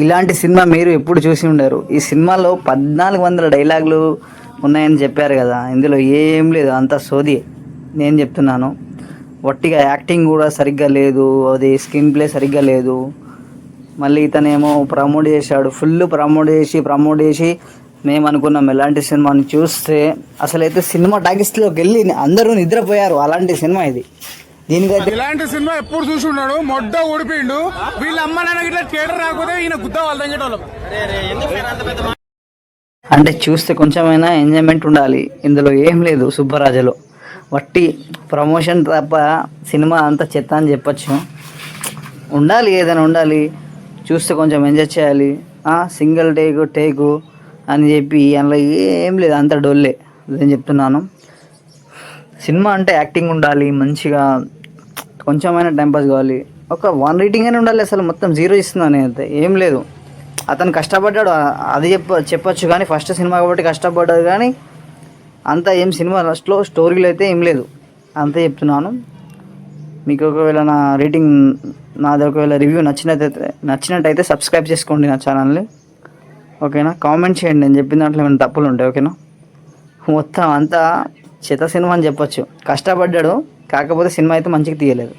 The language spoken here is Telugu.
ఇలాంటి సినిమా మీరు ఎప్పుడు చూసి ఉండరు. ఈ సినిమాలో పద్నాలుగు వందల డైలాగులు ఉన్నాయని చెప్పారు కదా ఇందులో ఏం లేదు అంతా సోది నేను చెప్తున్నాను. వట్టిగా యాక్టింగ్ కూడా సరిగ్గా లేదు అది స్క్రీన్ ప్లే సరిగ్గా లేదు. మళ్ళీ ఇతనేమో ప్రమోట్ చేశాడు ఫుల్ ప్రమోట్ చేసి ప్రమోట్ చేసి మేము అనుకున్నాం ఎలాంటి సినిమాని చూస్తే అసలైతే సినిమా టాకీస్లోకి వెళ్ళి అందరూ నిద్రపోయారు. అలాంటి సినిమా ఇది. దీనికైతే ఇలాంటి సినిమా ఎప్పుడు చూసి ఉన్నాడు మొడ్డ ఊడిపోయిండు వీళ్ళ అమ్మ నాన్న ఇట్లా థియేటర్ రాకపోతే ఈయన గుద్ద వాళ్ళు అంటే చూస్తే కొంచెమైనా ఎంజాయ్మెంట్ ఉండాలి. ఇందులో ఏం లేదు సుబ్బరాజులో. వట్టి ప్రమోషన్ తప్ప సినిమా అంతా చెత్త అని చెప్పచ్చు. ఉండాలి ఏదైనా ఉండాలి. చూస్తే కొంచెం ఎంజాయ్ చేయాలి. సింగిల్ టేకు టేకు అని చెప్పి అందులో ఏం లేదు. అంత డొల్లే. నేను చెప్తున్నాను. సినిమా అంటే యాక్టింగ్ ఉండాలి మంచిగా కొంచెమైనా టైంపాస్ కావాలి. ఒక వన్ రేటింగ్ అయినా ఉండాలి అసలు మొత్తం జీరో ఇస్తున్నాను అయితే ఏం లేదు. అతను కష్టపడ్డాడు అది చెప్ప చెప్పొచ్చు కానీ ఫస్ట్ సినిమా కాబట్టి కష్టపడ్డాడు కానీ అంత ఏం సినిమా లాస్ట్లో స్టోరీలు అయితే ఏం లేదు. అంతే చెప్తున్నాను. మీకు ఒకవేళ నా రేటింగ్ నాది ఒకవేళ రివ్యూ నచ్చినట్టయితే నచ్చినట్టయితే సబ్స్క్రైబ్ చేసుకోండి నా ఛానల్ని ఓకేనా? కామెంట్ చేయండి. నేను చెప్పిన దాంట్లో ఏమైనా తప్పులు ఉంటాయి ఓకేనా? మొత్తం అంతా చేత సినిమా అని చెప్పొచ్చు. కష్టపడ్డాడు కాకపోతే సినిమా అయితే మంచిగా తీయలేదు.